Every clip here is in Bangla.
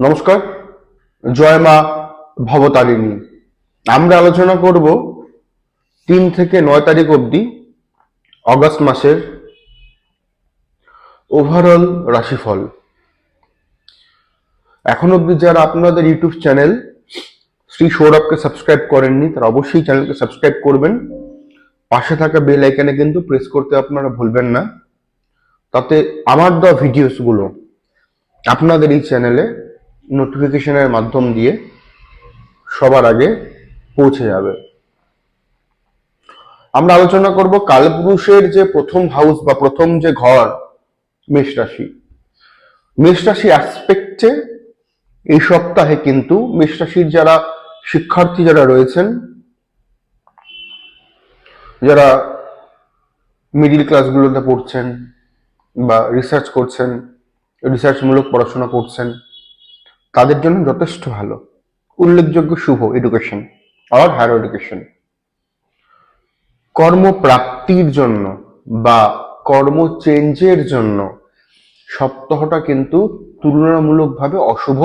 নমস্কার, জয় মা ভবতারিণী। আমরা আলোচনা করব তিন থেকে নয় তারিখ অবধি অগস্ট মাসের ওভারঅল রাশিফল। এখন অবধি যারা আপনাদের ইউটিউব চ্যানেল শ্রী সৌরভকে সাবস্ক্রাইব করেননি, তারা অবশ্যই চ্যানেলকে সাবস্ক্রাইব করবেন। পাশে থাকা বেল আইকনে কিন্তু প্রেস করতে আপনারা ভুলবেন না। তাতে আমার দেওয়া ভিডিওসগুলো আপনাদের এই চ্যানেলে নোটিফিকেশনের মাধ্যম দিয়ে সবার আগে পৌঁছে যাবে। আমরা আলোচনা করব কালপুরুষের যে প্রথম হাউস বা প্রথম যে ঘর, মেষ রাশি। মেষ রাশি অ্যাসপেক্টে এই সপ্তাহে কিন্তু মেষ রাশির যারা শিক্ষার্থী যারা রয়েছেন, যারা মিডিল ক্লাসগুলোতে পড়ছেন বা রিসার্চ করছেন রিসার্চমূলক পড়াশোনা করছেন তাদের জন্য যথেষ্ট ভালো। উল্লেখযোগ্য শুভ এডুকেশন আর হায়ার এডুকেশন কর্মপ্রাপ্তির জন্য বা কর্ম চেঞ্জের জন্য সপ্তাহটা কিন্তু তুলনামূলকভাবে অশুভ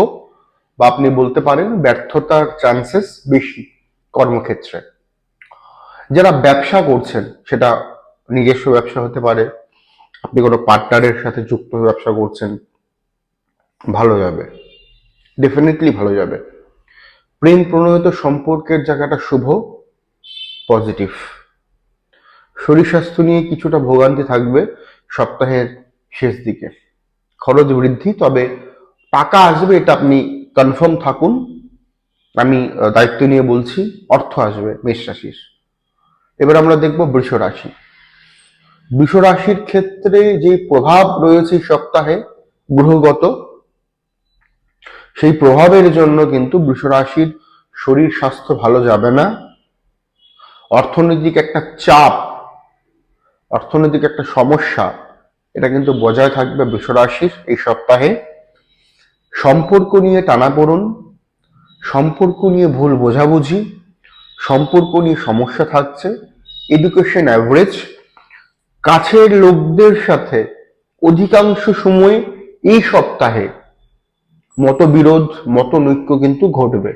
বা আপনি বলতে পারেন ব্যর্থতার চান্সেস বেশি কর্মক্ষেত্রে। যারা ব্যবসা করছেন, সেটা নিজস্ব ব্যবসা হতে পারে, আপনি কোনো পার্টনারের সাথে যুক্ত ব্যবসা করছেন, ভালো যাবে। ডেফিনেটলি ভালো যাবে। প্রেম প্রণোদিত সম্পর্কের জায়গাটা শুভ পজিটিভ শরীর স্বাস্থ্য নিয়ে কিছুটা ভোগান্তি থাকবে সপ্তাহের শেষ দিকে। খরচ বৃদ্ধি, তবে টাকা আসবে এটা আপনি কনফার্ম থাকুন। আমি দায়িত্ব নিয়ে বলছি, অর্থ আসবে মেষ রাশির। এবার আমরা দেখব বৃষ রাশি। বৃষ রাশির ক্ষেত্রে যে প্রভাব রয়েছে সপ্তাহে, গ্রহগত সেই প্রভাবের জন্য কিন্তু বৃষ রাশির শরীর স্বাস্থ্য ভালো যাবে না। অর্থনৈতিক একটা চাপ, অর্থনৈতিক একটা সমস্যা, এটা কিন্তু বজায় থাকবে বৃষ রাশির এই সপ্তাহে। সম্পর্ক নিয়ে টানাপোড়ন সম্পর্ক নিয়ে ভুল বোঝাবুঝি, সম্পর্ক নিয়ে সমস্যা থাকছে এডুকেশন অ্যাভারেজ কাছের লোকদের সাথে অধিকাংশ সময় এই সপ্তাহে মতবিরোধ, মতনৈক্য কিন্তু ঘটবে।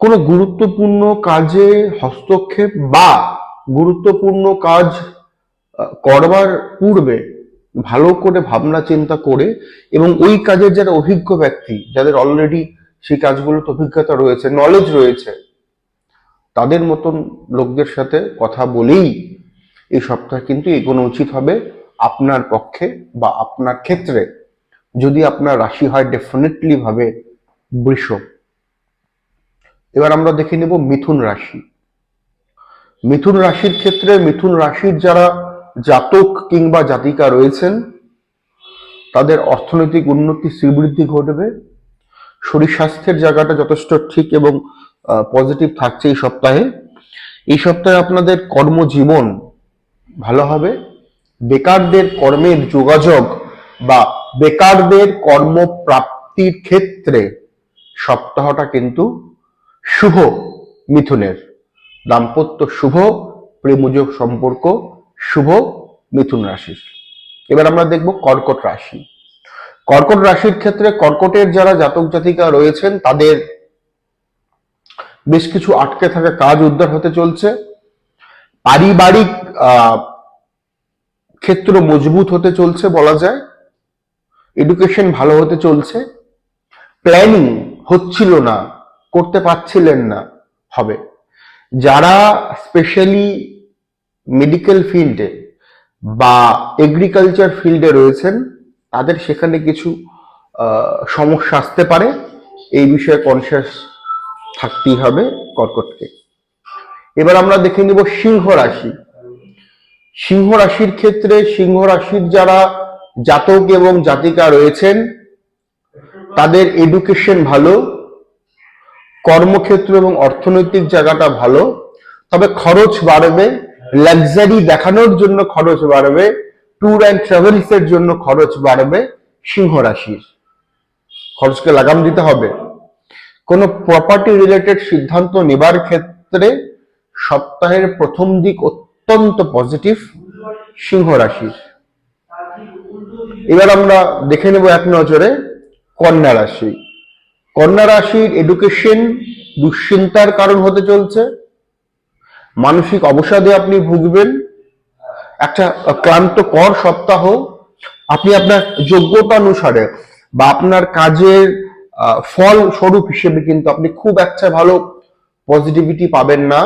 কোনো গুরুত্বপূর্ণ কাজে হস্তক্ষেপ বা গুরুত্বপূর্ণ কাজ করবার পূর্বে ভালো করে ভাবনা চিন্তা করে এবং ওই কাজের যারা অভিজ্ঞ ব্যক্তি, যাদের অলরেডি সেই কাজগুলোতে অভিজ্ঞতা রয়েছে নলেজ রয়েছে, তাদের মতন লোকদের সাথে কথা বলেই এই সপ্তাহে কিন্তু এগোনো উচিত হবে আপনার পক্ষে বা আপনার ক্ষেত্রে। যদি আপনার রাশি হয় ডেফিনেটলি ভাবে বৃষ। এবার আমরা দেখে নেব মিথুন রাশি। মিথুন রাশির ক্ষেত্রে মিথুন রাশির যারা জাতক কিংবা জাতিকা রয়েছেন, তাদের অর্থনৈতিক উন্নতি, শ্রীবৃদ্ধি ঘটবে। শরীর স্বাস্থ্যের জায়গাটা যথেষ্ট ঠিক এবং পজিটিভ থাকছে এই সপ্তাহে। এই সপ্তাহে আপনাদের কর্মজীবন ভালো হবে। বেকারদের কর্মের যোগাযোগ বা বেকারদের কর্মপ্রাপ্তির ক্ষেত্রে সপ্তাহটা কিন্তু শুভ মিথুনের। দাম্পত্য শুভ প্রেমযোগ সম্পর্ক শুভ মিথুন রাশির। এবার আমরা দেখব কর্কট রাশি। কর্কট রাশির ক্ষেত্রে কর্কটের যারা জাতক জাতিকা রয়েছেন, তাদের বেশ কিছু আটকে থাকা কাজ উদ্ধার হতে চলছে। পারিবারিক ক্ষেত্র মজবুত হতে চলছে বলা যায়। এডুকেশন ভালো হতে চলছে। প্ল্যানিং হচ্ছিল না, করতে পারছিলেন না হবে। যারা স্পেশালি মেডিকেল ফিল্ডে বা এগ্রিকালচার ফিল্ডে রয়েছেন, তাদের সেখানে কিছু সমস্যা আসতে পারে। এই বিষয়ে কনসিয়াস থাকতেই হবে কর্কটকে। এবার আমরা দেখে নিব সিংহ রাশি। সিংহ রাশির ক্ষেত্রে সিংহ রাশির যারা জাতক এবং জাতিকা রয়েছেন, তাদের এডুকেশন ভালো, কর্মক্ষেত্র এবং অর্থনৈতিক জায়গাটা ভালো, তবে খরচ বাড়বে লাক্সারি দেখানোর জন্য খরচ বাড়বে ট্যুর অ্যান্ড ট্রাভেলস এর জন্য খরচ বাড়বে, সিংহ রাশির। খরচকে লাগাম দিতে হবে। কোনো প্রপার্টি রিলেটেড সিদ্ধান্ত নেবার ক্ষেত্রে সপ্তাহের প্রথম দিক অত্যন্ত পজিটিভ সিংহ রাশির। এবার আমরা দেখে নেব এক নজরে কন্যা রাশি। কন্যা রাশির এডুকেশন দুশ্চিন্তার কারণ হতে চলছে। মানসিক অবসাদে আপনি ভুগবেন। একটা ক্লান্তকর সপ্তাহ। আপনি আপনার যোগ্যতা অনুসারে বা আপনার কাজের ফল স্বরূপ হিসেবে কিন্তু আপনি খুব একটা ভালো পজিটিভিটি পাবেন না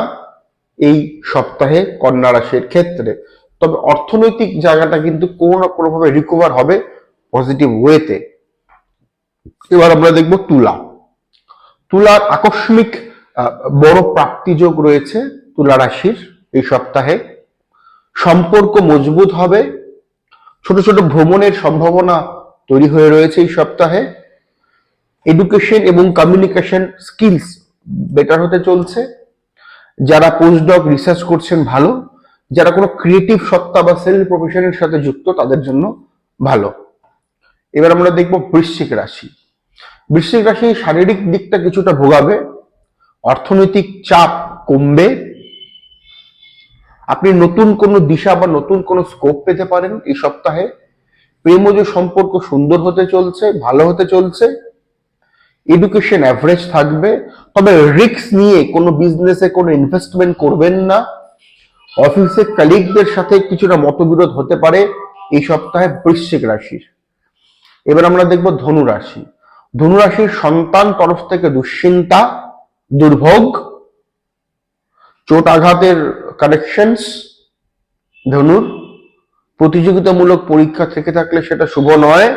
এই সপ্তাহে কন্যা রাশির ক্ষেত্রে। তবে অর্থনৈতিক জায়গাটা কিন্তু কোনো না কোনোভাবে রিকভার হবে পজিটিভ ওয়েতে এবার আমরা দেখব তুলা। তুলার আকস্মিক বড় প্রাপ্তিযোগ রয়েছে তুলা রাশির এই সপ্তাহে। সম্পর্ক মজবুত হবে। ছোট ছোট ভ্রমণের সম্ভাবনা তৈরি হয়ে রয়েছে এই সপ্তাহে। এডুকেশন এবং কমিউনিকেশন স্কিলস বেটার হতে চলছে। যারা পোস্টডক রিসার্চ করছেন ভালো। যারা কোনো ক্রিয়েটিভ সত্তা বা সেল প্রফেশনের সাথে যুক্ত, তাদের জন্য ভালো। এবার আমরা দেখব বৃশ্চিক রাশি। বৃশ্চিক রাশি শারীরিক দিকটা কিছুটা ভোগাবে, অর্থনৈতিক চাপ কমবে। আপনি নতুন কোনো দিশা বা নতুন কোনো স্কোপ পেতে পারেন এই সপ্তাহে। প্রেমজ সম্পর্ক সুন্দর হতে চলছে, ভালো হতে চলছে। এডুকেশন অ্যাভারেজ থাকবে। তবে রিস্ক নিয়ে কোনো বিজনেসে কোনো ইনভেস্টমেন্ট করবেন না। অফিসে কালিগদের সাথে কিছুটা মতবিরোধ হতে পারে এই সপ্তাহে বৃশ্চিক রাশির। এবার আমরা দেখব ধনু রাশি। ধনু রাশির সন্তান তরফ থেকে দুশ্চিন্তা, দুর্ভোগ, চোট আঘাতের কানেকশনস ধনুর প্রতিযোগিতামূলক পরীক্ষা থেকে থাকলে সেটা শুভ নয়।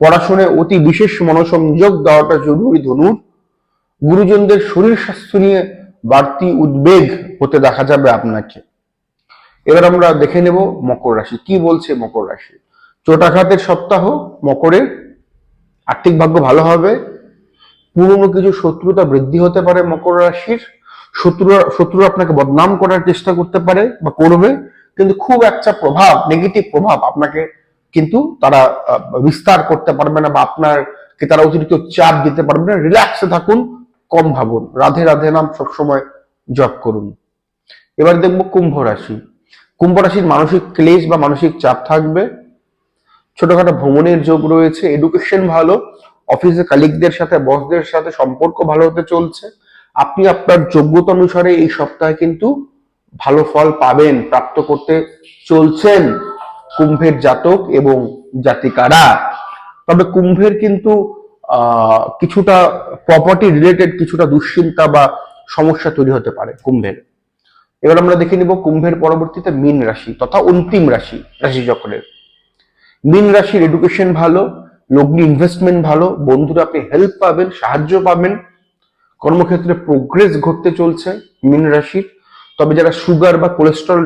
পড়াশোনায় অতি বিশেষ মনোসংযোগ দেওয়াটা জরুরি ধনুর। গুরুজনদের শরীর স্বাস্থ্য নিয়ে বাড়তি উদ্বেগ হতে দেখা যাবে আপনাকে। এবার আমরা দেখে নেব মকর রাশি। কি বলছে মকর রাশি? চোটাঘাতের সপ্তাহ, মকরের আর্থিক ভাগ্য ভালো হবে। পুরনো কিছু শত্রুতা বৃদ্ধি হতে পারে মকর রাশির। শত্রুরা শত্রু আপনাকে বদনাম করার চেষ্টা করতে পারে বা করবে, কিন্তু খুব একটা প্রভাব নেগেটিভ প্রভাব আপনাকে কিন্তু তারা বিস্তার করতে পারবে না বা আপনারকে তারা অতিরিক্ত চাপ দিতে পারবে না। রিল্যাক্সে থাকুন, কম ভাবুন। রাধে রাধে নাম সবসময় জপ করুন। এবার দেখব কুম্ভ রাশি। কুম্ভ রাশির মানসিক ক্লেশ বা মানসিক চাপ থাকবে। ছোটখাটো ভ্রমণের যোগ রয়েছে এডুকেশন ভালো অফিসে কালিকদের সাথে বসদের সাথে সম্পর্ক ভালো হতে চলছে। আপনি আপনার যোগ্যতা অনুসারে এই সপ্তাহে কিন্তু ভালো ফল পাবেন, প্রাপ্ত করতে চলছেন কুম্ভের জাতক এবং জাতিকারা। তবে কুম্ভের কিন্তু কিছুটা প্রপার্টি রিলেটেড কিছুটা দুশ্চিন্তা বা সমস্যা তৈরি হতে পারে কুম্ভের। এবার আমরা দেখে নিব কুম্ভের পরবর্তীতে মীন রাশি তথা অন্তিম রাশি রাশি চক্রের। মীন রাশির এডুকেশন ভালো, লগ্নি ইনভেস্টমেন্ট ভালো, বন্ধুরা আপনি হেল্প পাবেন, সাহায্য পাবেন, কর্মক্ষেত্রে প্রোগ্রেস ঘটতে চলছে মীন রাশির। তবে যারা সুগার বা কোলেস্ট্রল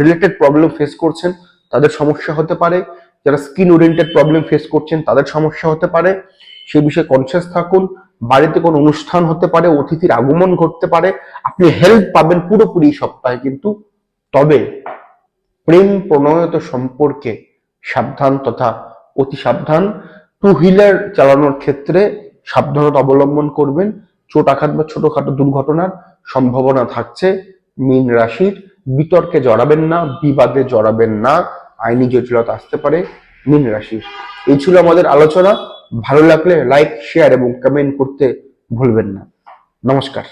রিলেটেড প্রবলেম ফেস করছেন, তাদের সমস্যা হতে পারে। যারা স্কিন ওরিয়েন্টেড প্রবলেম ফেস করছেন, তাদের সমস্যা হতে পারে। সেই বিষয়ে কনসিয়াস থাকুন, বাড়িতে কোনো অনুষ্ঠান হতে পারে, অতিথির আগমন ঘটতে পারে, আপনি হেল্প পাবেন পুরোপুরি সপ্তাহে, কিন্তু তবে প্রেম প্রণয়ত সম্পর্কে সাবধান তথা অতি সাবধান। টু হুইলার চালানোর ক্ষেত্রে সাবধানতা অবলম্বন করবেন। চোট আঘাত বা ছোটখাটো দুর্ঘটনার সম্ভাবনা থাকছে, মীন রাশির। বিতর্কে জড়াবেন না, বিবাদে জড়াবেন না, আইনি জটিলতা আসতে পারে মীন রাশির। এই ছিল আমাদের আলোচনা। ভালো লাগলে লাইক শেয়ার এবং কমেন্ট করতে ভুলবেন না। নমস্কার।